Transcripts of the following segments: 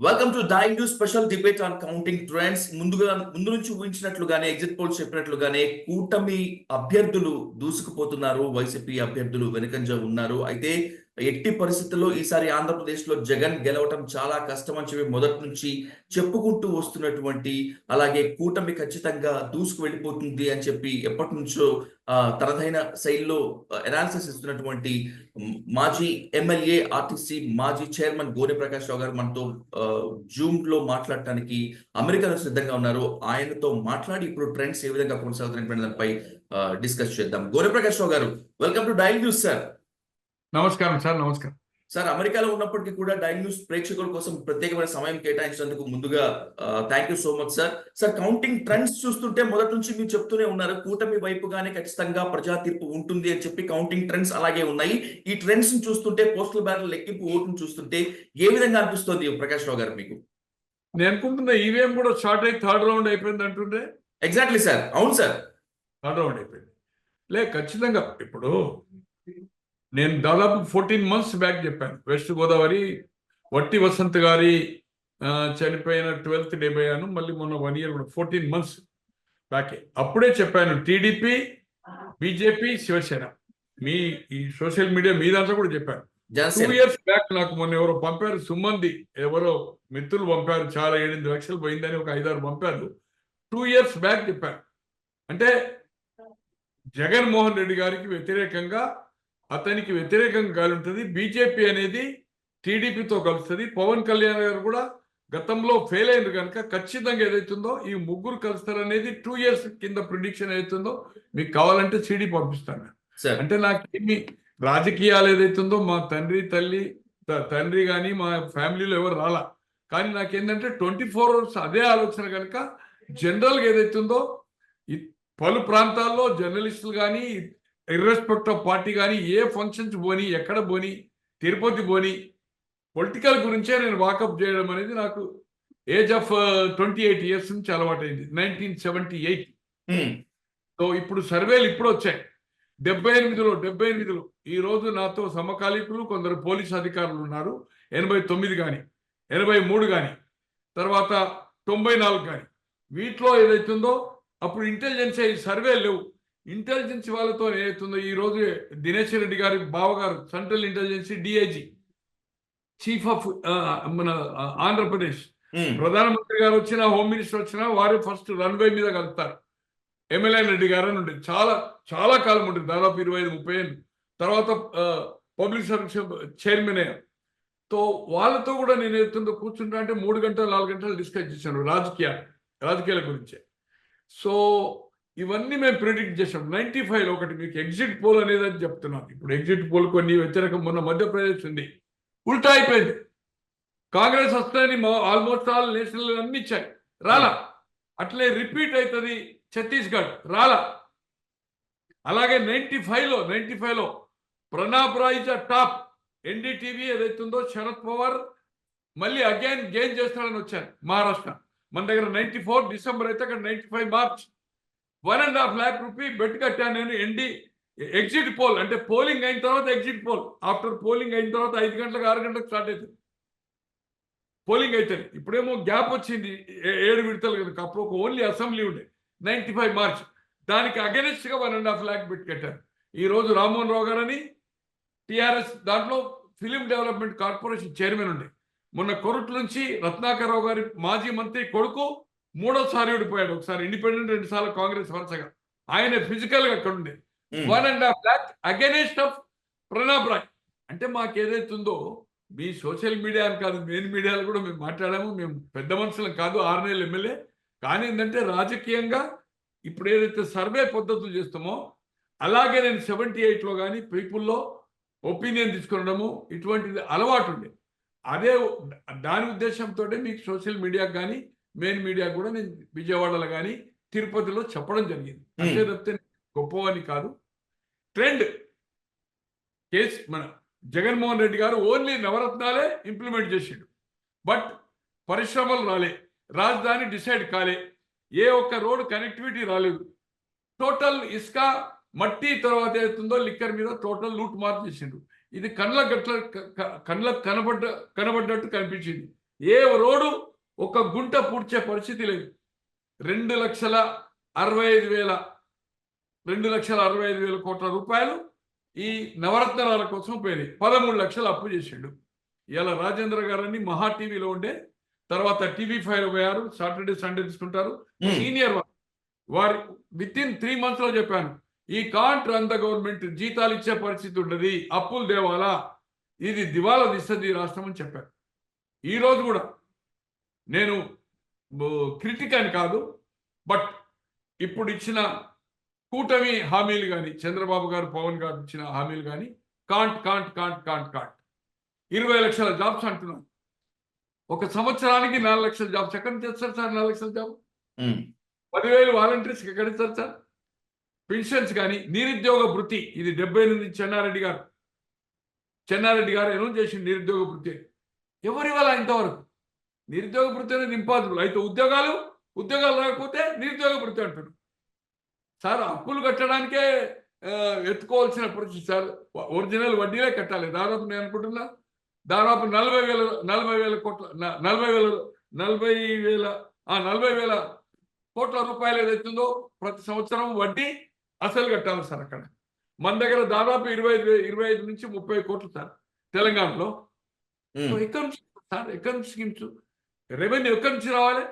Welcome to Dial news special debate on counting trends ముందుగా ముందు నుంచి ఊహించినట్లుగానే ఎగ్జిట్ పోల్స్ చెప్పినట్లుగానే కూటమి అభ్యర్థులు దూసుకుపోతున్నారు. వైసీపీ అభ్యర్థులు వెనుకంజ ఉన్నారు. అయితే ఎట్టి పరిస్థితుల్లో ఈసారి ఆంధ్రప్రదేశ్లో జగన్ గెలవటం చాలా కష్టం అని చెప్పి మొదటి నుంచి చెప్పుకుంటూ వస్తున్నటువంటి అలాగే కూటమి ఖచ్చితంగా దూసుకు వెళ్ళిపోతుంది అని చెప్పి ఎప్పటి నుంచో తనదైన శైలిలో అనాలిసిస్ ఇస్తున్నటువంటి మాజీ ఎమ్మెల్యే ఆర్టీసీ మాజీ చైర్మన్ గోనె ప్రకాష్ రావు గారు మనతో జూమ్లో మాట్లాడటానికి అమెరికాలో సిద్ధంగా ఉన్నారు. ఆయనతో మాట్లాడి ఇప్పుడు ట్రెండ్స్ ఏ విధంగా కొనసాగుతున్నటువంటి దానిపై డిస్కస్ చేద్దాం. గోనె ప్రకాష్ రావు గారు welcome to Dial news sir. నమస్కారం సార్ నమస్కారం. సార్ అమెరికాలో ఉన్నప్పటికీ కూడా డైల్ న్యూస్ ప్రేక్షకుల కోసం ప్రత్యేకమైన సమయం కేటాయించినందుకు ముందుగా thank you so much sir sir counting trends చూస్తుంటే మొదటి నుంచి మీరు చెప్తూనే ఉన్నారు కూటమి వైపుగానే ఖచ్చితంగా ప్రజా తీర్పు ఉంటుంది అని చెప్పి కౌంటింగ్ ట్రెండ్స్ అలాగే ఉన్నాయి. ఈ ట్రెండ్స్ని చూస్తుంటే పోస్టల్ బ్యాలెట్ లెక్కింపు ఓటును చూస్తుంటే ఏ విధంగా అనిపిస్తుంది ప్రకాష్ రావు గారు మీకు? నేను అనుకుంటున్నా ఈవీఎం కూడా షార్ట్ అయి థర్డ్ రౌండ్ అయిపోయింది అంటుంటే ఎగ్జాక్ట్లీ సార్ అవును సార్ థర్డ్ రౌండ్ అయిపోయింది. లే ఖచ్చితంగా ఇప్పుడు నేను దాదాపు ఫోర్టీన్ మంత్స్ బ్యాక్ చెప్పాను. వెస్ట్ గోదావరి వట్టి వసంత్ గారి చనిపోయిన ట్వెల్త్ డే పోయాను. మళ్ళీ మొన్న వన్ ఇయర్ కూడా ఫోర్టీన్ మంత్స్ బ్యాకే అప్పుడే చెప్పాను టీడీపీ బీజేపీ శివసేన మీ ఈ సోషల్ మీడియా మీ దాంట్లో కూడా చెప్పాను. టూ ఇయర్స్ బ్యాక్ నాకు మొన్న ఎవరో పంపారు సుమంది. ఎవరో మిత్రులు పంపారు చాలా ఏడెనిమిది లక్షలు పోయిందని ఒక ఐదారు పంపారు. టూ ఇయర్స్ బ్యాక్ చెప్పారు అంటే జగన్మోహన్ రెడ్డి గారికి వ్యతిరేకంగా అతనికి వ్యతిరేకంగా గాలి ఉంటుంది బీజేపీ అనేది టీడీపీతో కలుస్తుంది. పవన్ కళ్యాణ్ గారు కూడా గతంలో ఫెయిల్ అయింది కనుక ఖచ్చితంగా ఏదైతుందో ఈ ముగ్గురు కలుస్తారనేది టూ ఇయర్స్ కింద ప్రిడిక్షన్ ఏదైతుందో మీకు కావాలంటే సిడి పంపిస్తాను అంటే నాకు ఏమి రాజకీయాలు ఏదైతుందో మా తండ్రి తల్లి తండ్రి కానీ మా ఫ్యామిలీలో ఎవరు రాలా. కానీ నాకేంటంటే ట్వంటీ ఫోర్ అవర్స్ అదే ఆలోచన కనుక జనరల్గా ఏదైతుందో ఈ పలు ప్రాంతాల్లో జర్నలిస్టులు కానీ ఇర్రెస్పెక్ట్ ఆఫ్ పార్టీ కానీ ఏ ఫంక్షన్స్ పోని ఎక్కడ పోని తిరుపతి పోని పొలిటికల్ గురించే నేను వాకప్ చేయడం అనేది నాకు age of twenty eight years నుంచి అలవాటైంది. Nineteen seventy eight. సో ఇప్పుడు సర్వేలు ఇప్పుడు వచ్చాయి. డెబ్బై ఎనిమిదిలో డెబ్బై ఎనిమిదిలో ఈ రోజు నాతో సమకాలీకులు కొందరు పోలీస్ అధికారులు ఉన్నారు. ఎనభై తొమ్మిది కానీ ఎనభై మూడు కానీ తర్వాత తొంభై నాలుగు కానీ వీటిలో ఏదైతుందో అప్పుడు ఇంటెలిజెన్స్ ఈ సర్వే లేవు. ఇంటెలిజెన్స్ వాళ్ళతో ఏదైతుందో ఈ రోజు దినేష్ రెడ్డి గారి బావగారు central intelligence DIG chief of మన ఆంధ్రప్రదేశ్. ప్రధానమంత్రి గారు వచ్చినా హోమ్ మినిస్టర్ వచ్చినా వారే ఫస్ట్ రన్వే మీద కలుస్తారు ఎమ్మెల్యే రెడ్డి గారు అని ఉండేది. చాలా చాలా కాలం ఉంటుంది. దాదాపు ఇరవై ఐదు ముప్పై ఏళ్ళు. తర్వాత పబ్లిక్ సర్వీస్ చైర్మన్ అయ్యారు. తో వాళ్ళతో కూడా నేను ఎత్తుందో కూర్చుంటా అంటే మూడు గంటలు నాలుగు గంటలు డిస్కస్ చేశాను రాజకీయాలు రాజకీయాల గురించే. సో ఇవన్నీ మేము ప్రిడిక్ట్ చేసాం నైన్టీ ఫైవ్ ఒకటి మీకు ఎగ్జిట్ పోల్ అనేది అని చెప్తున్నాను. ఇప్పుడు ఎగ్జిట్ పోల్ కొన్ని వ్యతిరేకం మొన్న మధ్యప్రదేశ్ ఉంది. ఉల్టా అయిపోయింది. కాంగ్రెస్ వస్తాయని ఆల్మోస్ట్ ఆల్ నేషనల్ అన్ని ఇచ్చాయి. రాలా. అట్లే రిపీట్ అవుతుంది ఛత్తీస్గఢ్. రాలా. అలాగే నైన్టీ ఫైవ్లో నైన్టీ ఫైవ్లో ప్రణాబ్ రాయ్ టాప్. ఎన్డీటీవీ ఏదైతుందో శరద్ పవార్ మళ్ళీ అగైన్ గెయిన్ చేస్తాడని వచ్చాను మహారాష్ట్ర. మన దగ్గర నైన్టీ ఫోర్ డిసెంబర్ అయితే అక్కడ ninety five March. One and half lakh rupee bet కట్టాను నేను ఎండి ఎగ్జిట్ పోల్ అంటే పోలింగ్ అయిన తర్వాత ఎగ్జిట్ పోల్. ఆఫ్టర్ పోలింగ్ అయిన తర్వాత ఐదు గంటలకు ఆరు గంటలకు స్టార్ట్ అవుతుంది. పోలింగ్ అయితే ఇప్పుడేమో గ్యాప్ వచ్చింది ఏ- ఏడు విడతలు కనుక అప్పుడు ఒక ఓన్లీ అసెంబ్లీ ఉండే నైన్టీ ఫైవ్ మార్చ్. దానికి అగెనెస్ట్గా one and half lakh bet కట్టారు. ఈ రోజు రామ్మోహన్ రావు గారని టీఆర్ఎస్ దాంట్లో ఫిలిం డెవలప్మెంట్ కార్పొరేషన్ చైర్మన్ ఉండే. మొన్న కొరుట్ నుంచి రత్నాకర్ రావు గారి మాజీ మంత్రి కొడుకు మూడోసారి ఓడిపోయాడు. ఒకసారి ఇండిపెండెంట్ రెండు సార్లు కాంగ్రెస్ వరుసగా. ఆయన ఫిజికల్గా అక్కడ ఉండే. One and half lakh against of Pranab Roy అంటే మాకు ఏదైతుందో మీ సోషల్ మీడియా అని కాదు మెయిన్ మీడియాలో కూడా మేము మాట్లాడాము. మేము పెద్ద మనుషులం కాదు ఆరు నెలలు ఎమ్మెల్యే. కానీ ఏంటంటే రాజకీయంగా ఇప్పుడు ఏదైతే సర్వే పద్ధతులు చేస్తామో అలాగే నేను సెవెంటీ ఎయిట్లో కానీ పీపుల్లో ఒపీనియన్ తీసుకునడము ఇటువంటిది అలవాటు ఉండే అదే దాని ఉద్దేశంతో మీకు సోషల్ మీడియాకి కానీ మెయిన్ మీడియా కూడా నేను విజయవాడలో కానీ తిరుపతిలో చెప్పడం జరిగింది. అంతే తప్పితే గొప్పవని కాదు. ట్రెండ్ కేసు మన జగన్మోహన్ రెడ్డి గారు ఓన్లీ నవరత్నాలే ఇంప్లిమెంట్ చేసిండు. బట్ పరిశ్రమలు రాలే. రాజధాని డిసైడ్ కాలే. ఏ ఒక్క రోడ్ కనెక్టివిటీ రాలేదు. టోటల్ ఇసుక మట్టి తర్వాత ఏతుందో లిక్కర్ మీద టోటల్ లూట్ మార్క్ చేసిండు. ఇది కళ్ళ గట్ల కళ్ళకు కనబడ్డ కనబడ్డట్టు కనిపించింది. ఏ రోడ్డు ఒక గుంట పూడ్చే పరిస్థితి లేదు. రెండు లక్షల అరవై ఐదు వేల రెండు లక్షల అరవై ఐదు వేల కోట్ల రూపాయలు ఈ నవరత్నాల కోసం పోయినాయి. పదమూడు లక్షలు అప్పు చేసిండు. ఇలా రాజేంద్ర గారని మహా టీవీలో ఉండే తర్వాత టీవీ ఫైవ్ పోయారు సాటర్డే సండే తీసుకుంటారు సీనియర్ వారు విత్ ఇన్ త్రీ మంత్స్లో చెప్పాను. ఈ కాంట్ రన్ ద గవర్నమెంట్ జీతాలు ఇచ్చే పరిస్థితి ఉండదు అప్పులు దేవాలా ఇది దివాలా తీస్తుంది ఈ రాష్ట్రం అని చెప్పాను ఈ రోజు కూడా నేను క్రిటిక్ అని కాదు బట్ ఇప్పుడు ఇచ్చిన కూటమి హామీలు కానీ చంద్రబాబు గారు పవన్ గారు ఇచ్చిన హామీలు కానీ can't can't can't can't can't. ఇరవై లక్షల జాబ్స్ అంటున్నాను ఒక సంవత్సరానికి నాలుగు లక్షల జాబ్స్ ఎక్కడి నుంచి తెస్తారు సార్ నాలుగు లక్షల జాబ్? పదివేలు వాలంటీర్స్ ఎక్కడ ఇస్తారు సార్? పెన్షన్స్ కానీ నిరుద్యోగ వృత్తి. ఇది డెబ్బై ఎనిమిది చెన్నారెడ్డి గారు. చెన్నారెడ్డి గారు అనౌన్స్ చేసిన నిరుద్యోగ వృత్తి. ఎవరి వల్ల ఇంతవరకు? నిరుద్యోగ వృత్తి అనేది ఇంపాసిబుల్ అయితే ఉద్యోగాలు ఉద్యోగాలు రాకపోతే నిరుద్యోగ వృత్తి అంటారు సార్ అప్పులు కట్టడానికే ఎత్తుకోవాల్సిన పరిస్థితి సార్. ఒరిజినల్ వడ్డీలే కట్టాలి. దాదాపు నేను అనుకుంటున్నా దాదాపు నలభై వేల నలభై వేల కోట్ల నలభై వేల నలభై వేల ఆ నలభై వేల కోట్ల రూపాయలు ఏదైతుందో ప్రతి సంవత్సరం వడ్డీ అసలు కట్టాలి సార్ అక్కడ. మన దగ్గర దాదాపు ఇరవై ఇరవై ఐదు నుంచి ముప్పై కోట్లు సార్ తెలంగాణలో. సో ఎక్కడి నుంచి సార్ ఎక్కడి నుంచి స్కీమ్స్ రెవెన్యూ ఎక్కడి నుంచి రావాలి?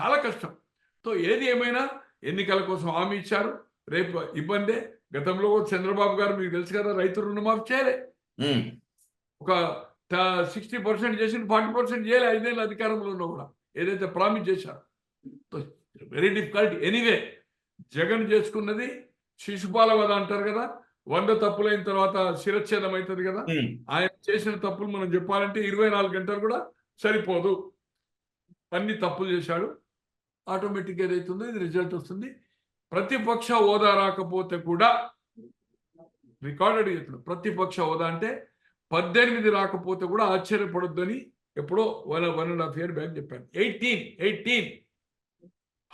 చాలా కష్టం. సో ఏది ఏమైనా ఎన్నికల కోసం హామీ ఇచ్చారు. రేపు ఇబ్బందే. గతంలో చంద్రబాబు గారు మీకు తెలుసు కదా రైతు రుణమాఫీ చేయలే. ఒక సిక్స్టీ పర్సెంట్ చేసి ఫార్టీ పర్సెంట్ చేయలే ఐదేళ్ళు అధికారంలో ఉన్నా కూడా. ఏదైతే ప్రామిస్ చేశారు. Very difficult. ఎనీవే జగన్ చేసుకున్నది శిశుపాల వద అంటారు కదా. వంద తప్పులైన తర్వాత శిరచ్ఛేదం అవుతుంది కదా. ఆయన చేసిన తప్పులు మనం చెప్పాలంటే ఇరవై నాలుగు గంటలు కూడా సరిపోదు. అన్ని తప్పులు చేశాడు. ఆటోమేటిక్గా ఏదైతుందో ఇది రిజల్ట్ వస్తుంది. ప్రతిపక్ష హోదా రాకపోతే కూడా రికార్డెడ్ చెప్తున్నాడు. ప్రతిపక్ష హోదా అంటే పద్దెనిమిది రాకపోతే కూడా ఆశ్చర్యపడొద్దని ఎప్పుడో one one and half year back చెప్పాను. Eighteen eighteen.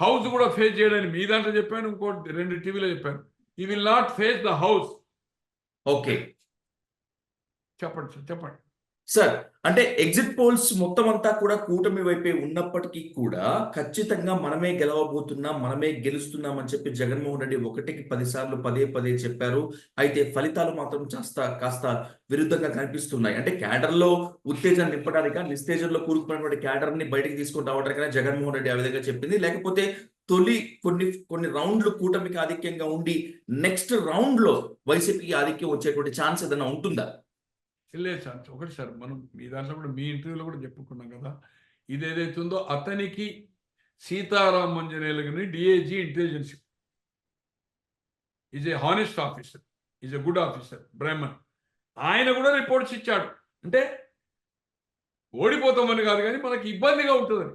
హౌస్ కూడా ఫేస్ చేయడానికి మీ దాంట్లో చెప్పాను ఇంకో రెండు టీవీలో చెప్పాను. ఈ will not face the house okay చెప్పండి సార్ చెప్పండి. సార్ అంటే ఎగ్జిట్ పోల్స్ మొత్తం అంతా కూడా కూటమి వైపే ఉన్నప్పటికీ కూడా ఖచ్చితంగా మనమే గెలవబోతున్నాం మనమే గెలుస్తున్నాం అని చెప్పి జగన్మోహన్ రెడ్డి ఒకటికి పది సార్లు పదే పదే చెప్పారు. అయితే ఫలితాలు మాత్రం కాస్త కాస్త విరుద్ధంగా కనిపిస్తున్నాయి. అంటే క్యాడర్లో ఉత్తేజాన్ని ఉత్తేజం నింపడానిక నిస్తేజంలో కూరుకున్నటువంటి క్యాడర్ని బయటకు తీసుకుని రావడానికైనా జగన్మోహన్ రెడ్డి ఆ విధంగా చెప్పింది. లేకపోతే తొలి కొన్ని కొన్ని రౌండ్లు కూటమికి ఆధిక్యంగా ఉండి నెక్స్ట్ రౌండ్లో ఆధిక్యం వచ్చేటువంటి ఛాన్స్ ఏదైనా ఉంటుందా? లేదు సార్ ఒకటి సార్ మనం మీ దాంట్లో కూడా మీ ఇంటర్వ్యూలో కూడా చెప్పుకున్నాం కదా. ఇది ఏదైతుందో అతనికి Sitaram మంజనేలుగుని DIG intelligence is a honest officer is a good officer Brahman ఆయన కూడా రిపోర్ట్స్ ఇచ్చాడు. అంటే ఓడిపోతామని కాదు కానీ మనకి ఇబ్బందిగా ఉంటుందని.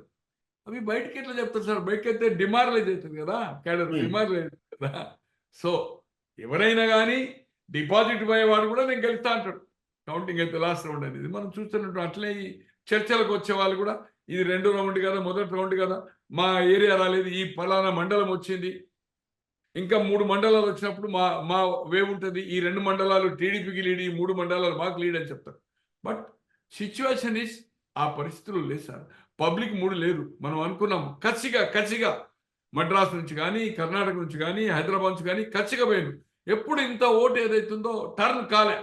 అవి బయటకి ఎట్లా చెప్తారు సార్? బయటకి అయితే డిమారలైజ్ అవుతుంది కదా. Cadre Hmm. డిమారలైజ్ కదా. సో ఎవరైనా కానీ డిపాజిట్ పోయేవాడు కూడా నేను గెలుస్తా అంటాడు. కౌంటింగ్ అయితే లాస్ట్ రౌండ్ అనేది. మనం చూస్తున్నట్టు అట్లే ఈ చర్చలకు వచ్చే వాళ్ళు కూడా ఇది రెండు రౌండ్ కదా మొదటి రౌండ్ కదా మా ఏరియా రాలేదు ఈ ఫలానా మండలం వచ్చింది. ఇంకా మూడు మండలాలు వచ్చినప్పుడు మా మా వే ఉంటుంది. ఈ రెండు మండలాలు టీడీపీకి లీడ్ ఈ మూడు మండలాలు మాకు లీడ్ అని చెప్తారు. బట్ సిచ్యువేషన్ ఇస్ ఆ పరిస్థితులు లేదు సార్. పబ్లిక్ మూడు లేరు మనం అనుకున్నాము కచ్చిగా కచ్చిగా మద్రాస్ నుంచి కానీ కర్ణాటక నుంచి కానీ హైదరాబాద్ నుంచి కానీ కచ్చిగా పోయాను ఎప్పుడు ఇంత ఓటు ఏదైతుందో టర్న్ కాలే.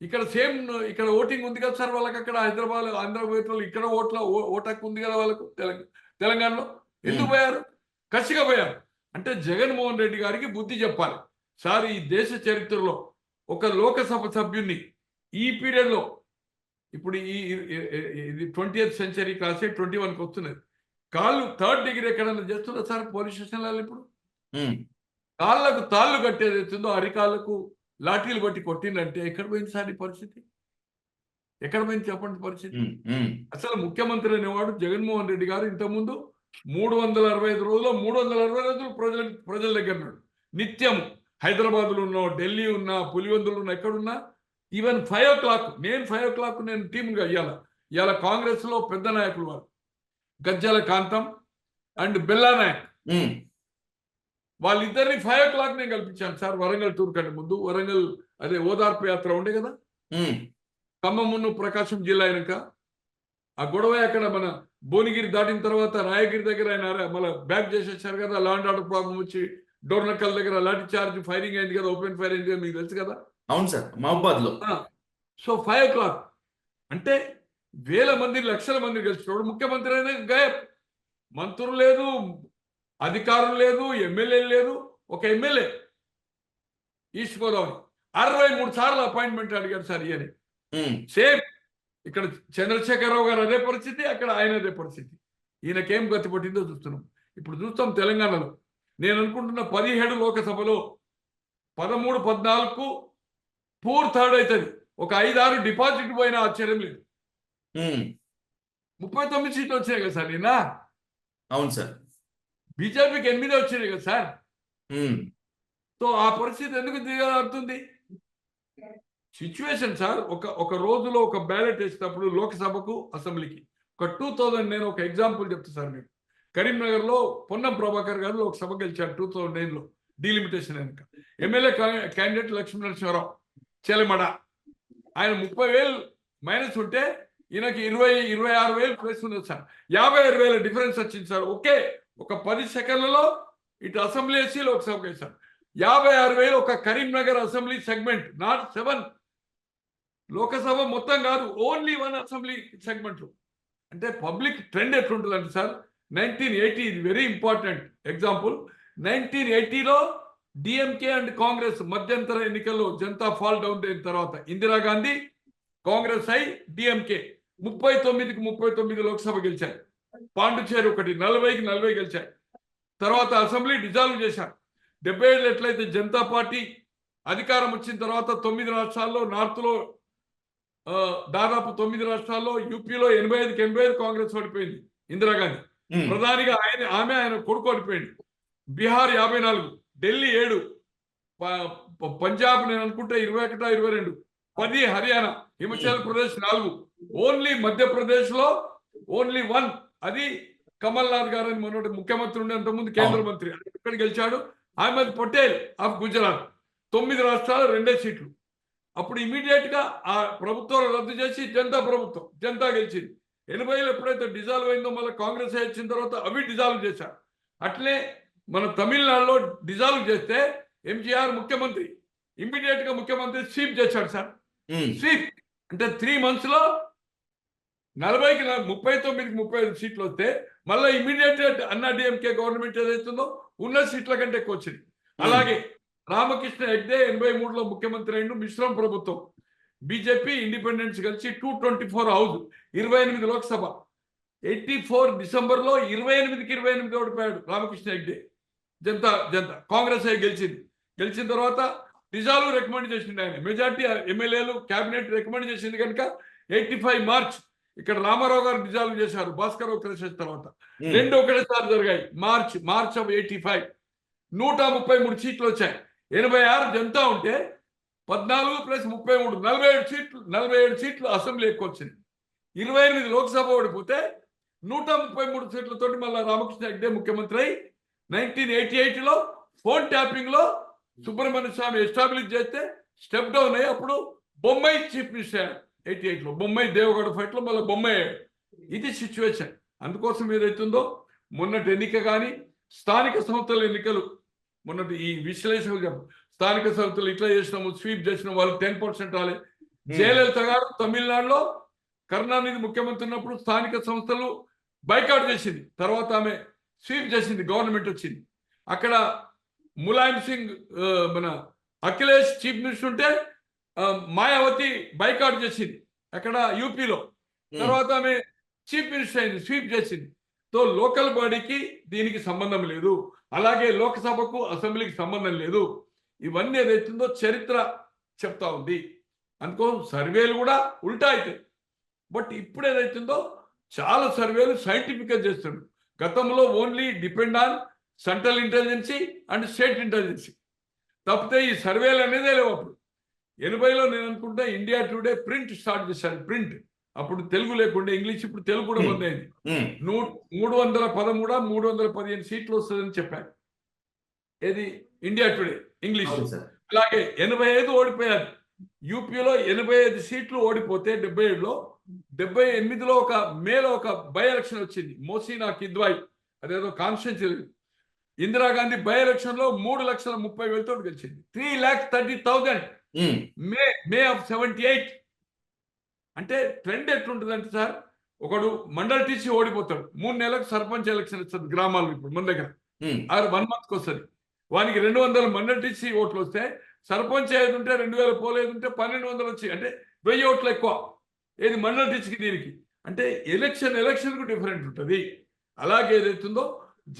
ఇక్కడ సేమ్ ఇక్కడ ఓటింగ్ ఉంది కదా సార్ వాళ్ళకి అక్కడ హైదరాబాద్ ఆంధ్ర పోయేటోళ్ళు ఇక్కడ ఓట్ల ఓ- ఓటు హక్కు ఉంది కదా వాళ్ళకు? తెలంగాణ తెలంగాణలో? ఎందుకు. పోయారు? కసిగా పోయారు. అంటే జగన్మోహన్ రెడ్డి గారికి బుద్ధి చెప్పాలి. సార్ ఈ దేశ చరిత్రలో ఒక లోకసభ సభ్యుని ఈ పీరియడ్లో ఇప్పుడు ఈ ఇది ట్వంటీ ఎయిత్ సెంచరీ క్లాసే ట్వంటీ వన్కి వస్తున్నది కాళ్ళు థర్డ్ డిగ్రీ ఎక్కడన్నా చేస్తున్నారు సార్ పోలీస్ స్టేషన్లలో ఇప్పుడు? కాళ్ళకు తాళ్ళు కట్టేది అవుతుందో అరికాళ్ళకు లాఠీలు బట్టి కొట్టిందంటే ఎక్కడ పోయింది సార్ ఈ పరిస్థితి? ఎక్కడ పోయింది చెప్పండి పరిస్థితి? అసలు ముఖ్యమంత్రి అనేవాడు జగన్మోహన్ రెడ్డి గారు ఇంతకుముందు మూడు వందల అరవై ఐదు రోజుల్లో మూడు వందల అరవై రోజులు ప్రజల ప్రజల దగ్గర ఉన్నాడు. నిత్యం హైదరాబాద్లో ఉన్నా ఢిల్లీ ఉన్నా పులివెందులు ఉన్నా ఎక్కడున్నా ఈవెన్ ఫైవ్ ఓ క్లాక్ నేను ఫైవ్ ఓ క్లాక్ నేను టీమ్గా ఇవ్వాల ఇవాళ కాంగ్రెస్లో పెద్ద నాయకులు వారు గజ్జల కాంతం అండ్ బెల్లా నాయక్ వాళ్ళిద్దరిని ఫైవ్ ఓ క్లాక్ నేను కల్పించాను. సార్ వరంగల్ టూర్ కంటే ముందు వరంగల్ అదే ఓదార్పు యాత్ర ఉండే కదా? ఖమ్మమును ప్రకాశం జిల్లా అయినాక ఆ గొడవ అక్కడ మన భువనగిరి దాటిన తర్వాత రాయగిరి దగ్గర ఆయన మళ్ళీ బ్యాక్ చేసేసారు కదా? లాండ్ ఆర్డర్ ప్రాబ్లం వచ్చి డోర్నకల్ దగ్గర లాఠీ చార్జ్ ఫైరింగ్ అయింది కదా? ఓపెన్ ఫైర్ అయింది కదా? మీకు తెలుసు కదా? అవును సార్ మహబాద్లో సో ఫైవ్ ఓ క్లాక్ అంటే వేల మంది లక్షల మంది కలిసినోడు ముఖ్యమంత్రి అనేది గాయబ్. మంత్రులు లేదు అధికారులు లేదు ఎమ్మెల్యే లేదు ఒక ఎమ్మెల్యే. ఈస్ట్ గోదావరి. అరవై మూడు సార్లు అపాయింట్మెంట్ అడిగారు సార్ ఈయన. Um, same. ఇక్కడ చంద్రశేఖరరావు గారు అదే పరిస్థితి అక్కడ ఆయన అదే పరిస్థితి. ఈయనకేం గతి పట్టిందో చూస్తున్నాం. ఇప్పుడు చూస్తాం తెలంగాణలో. నేను అనుకుంటున్న పదిహేడు లోకసభలో పదమూడు పద్నాలుగు పూర్ థర్డ్ అవుతుంది. ఒక ఐదారు డిపాజిట్ పోయినా ఆశ్చర్యం లేదు. ముప్పై తొమ్మిది సీట్లు వచ్చినాయి కదా సార్ నిన్న అవును సార్. బీజేపీకి ఎనిమిది వచ్చినాయి కదా సార్? సో ఆ పరిస్థితి ఎందుకు దిగలుతుంది సిచ్యువేషన్ సార్ ఒక ఒక రోజులో ఒక బ్యాలెట్ వేసినప్పుడు లోక్సభకు అసెంబ్లీకి. ఒక టూ థౌజండ్ నేను ఒక ఎగ్జాంపుల్ చెప్తా సార్ మీకు. కరీంనగర్లో పొన్నం ప్రభాకర్ గారు లోక్సభ గెలిచారు టూ థౌజండ్ నైన్లో డీలిమిటేషన్ వెనుక. MLA candidate Lakshmi Narasimha Rao Chelamada. ఆయన ముప్పై వేలు మైనస్ ఉంటే ఈయనకి ఇరవై ఇరవై ఆరు వేలు ప్లస్ ఉంది సార్. యాభై ఆరు వేల డిఫరెన్స్ వచ్చింది సార్. ఒకే ఒక పది సెకండ్లలో ఇటు అసెంబ్లీ వేసి లోక్సభకి వేశారు యాభై ఆరు వేలు ఒక Karimnagar assembly segment not seven. Lok Sabha మొత్తం కాదు ఓన్లీ వన్ అసెంబ్లీ సెగ్మెంట్. అంటే పబ్లిక్ ట్రెండ్ ఎట్లుంటుందంటే సార్? నైన్టీన్ ఎయిటీ ఇది వెరీ ఇంపార్టెంట్ ఎగ్జాంపుల్. నైన్టీన్ ఎయిటీలో డిఎంకే అండ్ కాంగ్రెస్ మధ్యంతర ఎన్నికల్లో జనతా ఫాల్ డౌన్ అయిన తర్వాత ఇందిరాగాంధీ కాంగ్రెస్ అయి డిఎంకే. ముప్పై తొమ్మిదికి ముప్పై తొమ్మిది లోక్సభ గెలిచారు. పాండుచేరి ఒకటి నలభైకి నలభై గెలిచాయి. తర్వాత అసెంబ్లీ డిజాల్వ్ చేశారు. డెబ్బై ఏళ్ళు ఎట్లయితే జనతా పార్టీ అధికారం వచ్చిన తర్వాత తొమ్మిది రాష్ట్రాల్లో నార్త్లో దాదాపు తొమ్మిది రాష్ట్రాల్లో యూపీలో ఎనభై ఐదుకి ఎనభై ఐదు కాంగ్రెస్ ఓడిపోయింది ఇందిరాగాంధీ. ప్రధానిగా ఆయన ఆమె ఆయన కొడుకు ఓడిపోయింది బీహార్ యాభై నాలుగు ఢిల్లీ ఏడు పంజాబ్ నేను అనుకుంటే ఇరవై ఒకటా ఇరవై రెండు పది హర్యానా హిమాచల్ ప్రదేశ్ నాలుగు ఓన్లీ మధ్యప్రదేశ్లో ఓన్లీ వన్ అది కమల్ నాథ్ గారు అని మొన్నటి ముఖ్యమంత్రి ఉండే అంతకుముందు కేంద్ర. మంత్రి. ఎక్కడ గెలిచాడు? అహ్మద్ పటేల్ ఆఫ్ గుజరాత్. తొమ్మిది రాష్ట్రాలు రెండే సీట్లు. అప్పుడు ఇమీడియట్గా ఆ ప్రభుత్వం రద్దు చేసి జనతా ప్రభుత్వం జనతా గెలిచింది. ఎనభైలో ఎప్పుడైతే డిజాల్వ్ అయిందో మళ్ళీ కాంగ్రెస్ వచ్చిన తర్వాత అవి డిజాల్వ్ చేశారు. అట్లే మన తమిళనాడులో డిజాల్వ్ చేస్తే ఎంజీఆర్ ముఖ్యమంత్రి. ఇమ్మీడియట్గా ముఖ్యమంత్రి స్వీప్ చేశాడు సార్. స్వీప్ అంటే త్రీ మంత్స్లో నలభైకి ముప్పై తొమ్మిదికి ముప్పై ఐదు సీట్లు వస్తే మళ్ళీ ఇమీడియట్ అన్నా డిఎంకే గవర్నమెంట్ ఏదైతుందో ఉన్న సీట్ల కంటే ఎక్కువ వచ్చింది అలాగే రామకృష్ణ హెగ్డే ఎనభై మూడులో ముఖ్యమంత్రి అయిండు మిశ్రమ ప్రభుత్వం. బీజేపీ ఇండిపెండెన్స్ కలిసి టూ ట్వంటీ ఫోర్ హౌస్ ఇరవై ఎనిమిది లోక్సభ. ఎయిటీ ఫోర్ డిసెంబర్లో ఇరవై ఎనిమిదికి ఇరవై ఎనిమిది ఓడిపోయాడు రామకృష్ణ హెగ్డే జనతా జనతా కాంగ్రెస్ గెలిచింది. గెలిచిన తర్వాత డిజాల్వ్ రికమెండ్ చేసింది ఆయన. మెజార్టీ ఎమ్మెల్యేలు కేబినెట్ రికమెండ్ చేసింది కనుక ఎయిటీ ఫైవ్ మార్చ్ ఇక్కడ రామారావు గారు డిజాల్వ్ చేశారు భాస్కర్ కలిసిన తర్వాత. రెండు ఒకటేసారి జరిగాయి. March March of eighty five. నూట ముప్పై మూడు సీట్లు వచ్చాయి. ఎనభై ఆరు జనతా ఉంటే పద్నాలుగు ప్లస్ ముప్పై మూడు నలభై ఏడు సీట్లు నలభై ఏడు సీట్లు అసెంబ్లీ ఎక్కువ వచ్చింది. ఇరవై ఎనిమిది లోక్సభ ఓడిపోతే నూట ముప్పై మూడు సీట్లతోటి మళ్ళీ రామకృష్ణ హెగ్డే ముఖ్యమంత్రి అయి నైన్టీన్ ఎయిటీ ఎయిట్లో ఫోన్ ట్యాపింగ్లో సుబ్రహ్మణ్య స్వామి ఎస్టాబ్లిష్ చేస్తే స్టెప్ డౌన్ అయ్యి అప్పుడు బొంబాయి చీఫ్ మినిస్టర్ ఎయిటీ ఎయిట్లో బొంబాయి దేవగడ ఫైట్లో మళ్ళీ అయ్యాడు. ఇది సిచ్యువేషన్ అందుకోసం ఏదైతుందో మొన్నటి ఎన్నిక కానీ స్థానిక సంస్థల ఎన్నికలు. మొన్నటి ఈ విశ్లేషకులు చెప్పు స్థానిక సంస్థలు ఇట్లా చేసినాము స్వీప్ చేసిన వాళ్ళు టెన్ పర్సెంట్ రాలే. జయలలిత గారు తమిళనాడులో కరుణానిధి ముఖ్యమంత్రి ఉన్నప్పుడు స్థానిక సంస్థలు బైకాట్ చేసింది. తర్వాత ఆమె స్వీప్ చేసింది గవర్నమెంట్ వచ్చింది. అక్కడ ములాయం సింగ్ మన అఖిలేష్ చీఫ్ మినిస్టర్ ఉంటే మాయావతి బైకాట్ చేసింది అక్కడ యూపీలో. ఉమ్, తర్వాత ఆమె చీఫ్ మినిస్టర్ అయింది స్వీప్ చేసింది. సో లోకల్ బాడీకి దీనికి సంబంధం లేదు. అలాగే లోక్సభకు అసెంబ్లీకి సంబంధం లేదు. ఇవన్నీ ఏదైతుందో చరిత్ర చెప్తా ఉంది. అందుకో సర్వేలు కూడా ఉల్టా అవుతాయి బట్ ఇప్పుడు ఏదైతుందో చాలా సర్వేలు సైంటిఫిక్గా చేస్తుండ్రు. గతంలో only depend on central intelligence and state intelligence. తప్పితే ఈ సర్వేలు అనేదే లేవు అప్పుడు. ఎనభైలో నేను అనుకుంటా ఇండియా టుడే ప్రింట్ స్టార్ట్ చేశారు ప్రింట్ అప్పుడు తెలుగు లేకుండా ఇంగ్లీష్ ఇప్పుడు తెలుగు కూడా Hmm. బంద్ అయింది ఉమ్, నూ మూడు వందల పదమూడు మూడు వందల పదిహేను సీట్లు వస్తుందని చెప్పారు. ఏది? India Today English. అలాగే ఎనభై ఐదు ఓడిపోయారు. యూపీలో ఎనభై ఐదు సీట్లు ఓడిపోతే డెబ్బై ఏడులో డెబ్బై ఎనిమిదిలో ఒక మేలో ఒక బై ఎలక్షన్ వచ్చింది. మోసీనా కిద్వాయ్. అదేదో కాన్స్టిట్యూన్సీ. ఇందిరాగాంధీ బై ఎలక్షన్లో మూడు లక్షల ముప్పై వేలతో గెలిచింది. Three lakhs thirty thousand. May May of seventy eight అంటే ట్రెండ్ ఎట్లుంటుందంటే సార్ ఒకడు మండల్ టీసీ ఓడిపోతాడు. మూడు నెలలకు సర్పంచ్ ఎలక్షన్ ఇస్తుంది గ్రామాల్లో ఇప్పుడు మన దగ్గర. ఉమ్, ఆరు వన్ మంత్కి వస్తుంది. వానికి రెండు వందల మండల్ టీసీ ఓట్లు వస్తే సర్పంచ్ ఏది ఉంటే రెండు వేల పోలేదు ఉంటే పన్నెండు వందలు వచ్చి అంటే వెయ్యి ఓట్లు ఎక్కువ. ఏది మండల్ టీసీకి దీనికి? అంటే ఎలక్షన్ ఎలక్షన్కు డిఫరెంట్ ఉంటుంది. అలాగే ఏదైతుందో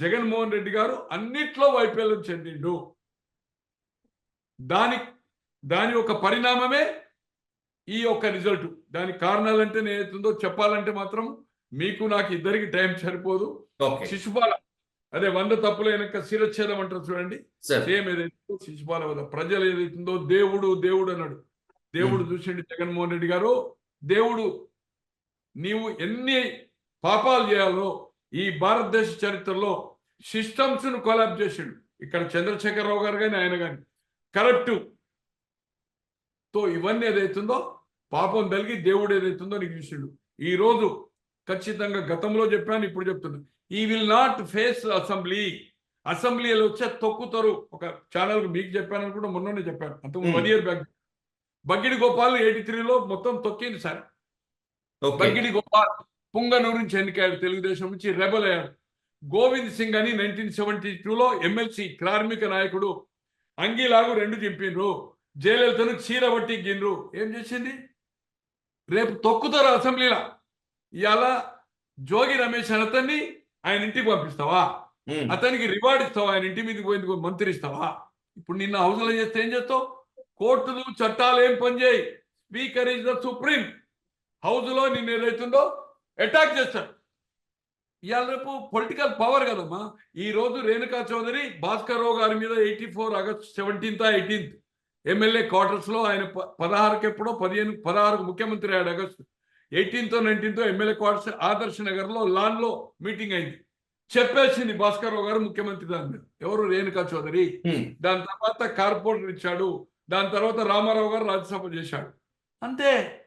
జగన్మోహన్ రెడ్డి గారు అన్నిట్లో వైఫల్యం చెందిండు. దాని దాని ఒక పరిణామమే ఈ యొక్క రిజల్ట్. దాని కారణాలంటే ఏదైతుందో చెప్పాలంటే మాత్రం మీకు నాకు ఇద్దరికి టైం సరిపోదు. శిశుపాల అదే వంద తప్పులు వెనక శిరచ్ఛేదం అంటారు చూడండి. సేమ్ ఏదైతుందో శిశుపాల వద ప్రజలు ఏదైతుందో దేవుడు దేవుడు అన్నాడు. దేవుడు చూసిండు జగన్మోహన్ రెడ్డి గారు. దేవుడు నీవు ఎన్ని పాపాలు చేయాలో ఈ భారతదేశ చరిత్రలో సిస్టమ్స్ను కొలాబ్ చేసిండు. ఇక్కడ చంద్రశేఖరరావు గారు కానీ ఆయన కానీ కరెక్ట్. తో ఇవన్నీ ఏదైతుందో పాపం కలిగి దేవుడు ఏదైతుందో నీకు చూసిండు. ఈ రోజు ఖచ్చితంగా గతంలో చెప్పాను ఇప్పుడు చెప్తున్నా. ఈ విల్ నాట్ ఫేస్ అసెంబ్లీ అసెంబ్లీలో వచ్చే తొక్కుతారు. ఒక ఛానల్ మీకు చెప్పాను అనుకుంటే మొన్ననే చెప్పాను. అంత. One year back Baggidi Gopal eighty త్రీలో మొత్తం తొక్కింది సార్. బగ్గిడి గోపాల్ పుంగనూరు నుంచి ఎన్నికయ్యాడు తెలుగుదేశం నుంచి రెబల్ అయ్యాడు. గోవింద్ సింగ్ అని నైన్టీన్ సెవెంటీ టూలో ఎమ్మెల్సీ కార్మిక నాయకుడు అంగీలాగు రెండు చింపిండ్రు జయలలితను చీరబట్టి గిన్రు ఏం చేసింది? రేపు తొక్కుతారు అసెంబ్లీలో. ఇవాళ జోగి రమేష్ అని అతన్ని ఆయన ఇంటికి పంపిస్తావా? అతనికి రివార్డ్ ఇస్తావా? ఆయన ఇంటి మీదకి పోయింది మంత్రి ఇస్తావా? ఇప్పుడు నిన్న హౌస్లో చేస్తే ఏం చేస్తావు? కోర్టులు చట్టాలు ఏం పనిచేయి స్పీకర్ ఇస్ ద సుప్రీం. హౌస్లో నిన్ను ఏదైతుందో అటాక్ చేస్తాడు. ఇవాళ రేపు పొలిటికల్ పవర్ కదమ్మా. ఈ రోజు రేణుకా చౌదరి భాస్కర్ రావు గారి మీద eighty four August seventeenth eighteenth MLA క్వార్టర్స్లో ఆయన ప- పదహారుకి ఎప్పుడో పదిహేను పదహారుకు ముఖ్యమంత్రి అయ్యాడు August. Eighteenth nineteenth MLA quarters Adarsh నగర్లో లాన్లో మీటింగ్ అయింది. చెప్పేసింది భాస్కర్ రావు గారు ముఖ్యమంత్రి దాని మీద ఎవరు? రేణుకా చౌదరి. దాని తర్వాత కార్పొరేటర్ ఇచ్చాడు. దాని తర్వాత రామారావు గారు రాజ్యసభ చేశాడు. అంతే.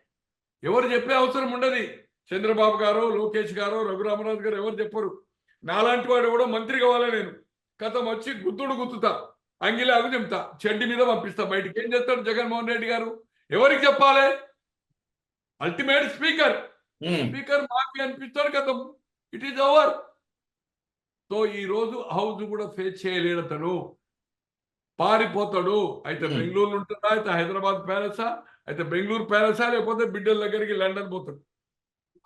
ఎవరు చెప్పే అవసరం ఉండదు. చంద్రబాబు గారు లోకేష్ గారు రఘురామరాజు గారు ఎవరు చెప్పరు. నాలాంటి వాడు ఎవడో మంత్రి కావాలా నేను. కథం వచ్చి గుద్దుడు గుద్దుతా. అంగిలాగు చెప్తా. చెడ్డి మీద పంపిస్తా బయటికి. ఏం చేస్తాడు జగన్మోహన్ రెడ్డి గారు? ఎవరికి చెప్పాలి? అల్టిమేట్ స్పీకర్ స్పీకర్ మాకు అనిపిస్తాడు కదా. ఇట్ ఈస్ ఓవర్ సో ఈ రోజు హౌస్ కూడా ఫేస్ చేయలేడు అతను. పారిపోతాడు. అయితే. బెంగళూరు ఉంటుందా? అయితే హైదరాబాద్ ప్యాలెసా? అయితే బెంగళూరు ప్యాలెసా? లేకపోతే బిడ్డల దగ్గరికి లండన్ పోతాడు.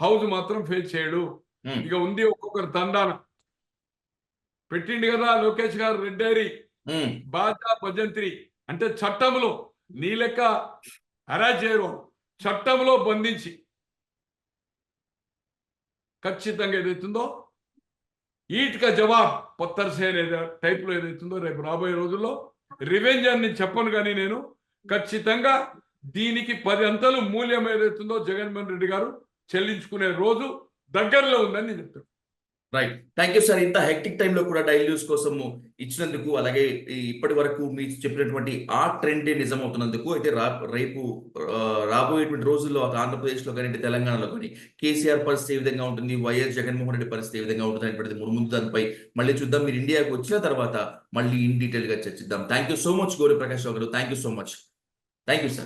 హౌస్ మాత్రం ఫేస్ చేయడు. ఇక ఉంది ఒక్కొక్కరు తందాన పెట్టిండు కదా లోకేష్ గారు రెడ్ బాధా బాజా భజంత్రి. అంటే చట్టంలో నీ లెక్క హరాజ్ చేయరు. చట్టంలో బంధించి. ఖచ్చితంగా ఏదైతుందో ఈట్గా జవాబ్ పొత్తర్ సేన్ ఏదో టైప్లో ఏదైతుందో రేపు రాబోయే రోజుల్లో రివెంజ్ అని నేను చెప్పను కానీ నేను. ఖచ్చితంగా దీనికి పది అంతలు మూల్యం ఏదైతుందో జగన్మోహన్ రెడ్డి గారు చెల్లించుకునే రోజు దగ్గరలో ఉందని నేను చెప్తాను రైట్ థ్యాంక్ యూ సార్ ఇంత హెక్టిక్ టైంలో కూడా డైల్ న్యూస్ కోసము ఇచ్చినందుకు అలాగే ఇప్పటి వరకు మీరు చెప్పినటువంటి ఆ ట్రెండే నిజమవుతున్నందుకు అయితే రా రేపు రాబోయేటువంటి రోజుల్లో ఆంధ్రప్రదేశ్లో కానీ తెలంగాణలో కానీ కేసీఆర్ పరిస్థితి ఏ విధంగా ఉంటుంది వైఎస్ జగన్మోహన్ రెడ్డి పరిస్థితి ఏ విధంగా ఉంటుంది అనేటువంటిది ముందు దానిపై మళ్ళీ చూద్దాం. మీరు ఇండియాకు వచ్చిన తర్వాత మళ్ళీ ఇన్ డీటెయిల్గా చర్చిద్దాం. Thank you so much Gauri Prakash Rao గారు. Thank you so much thank you sir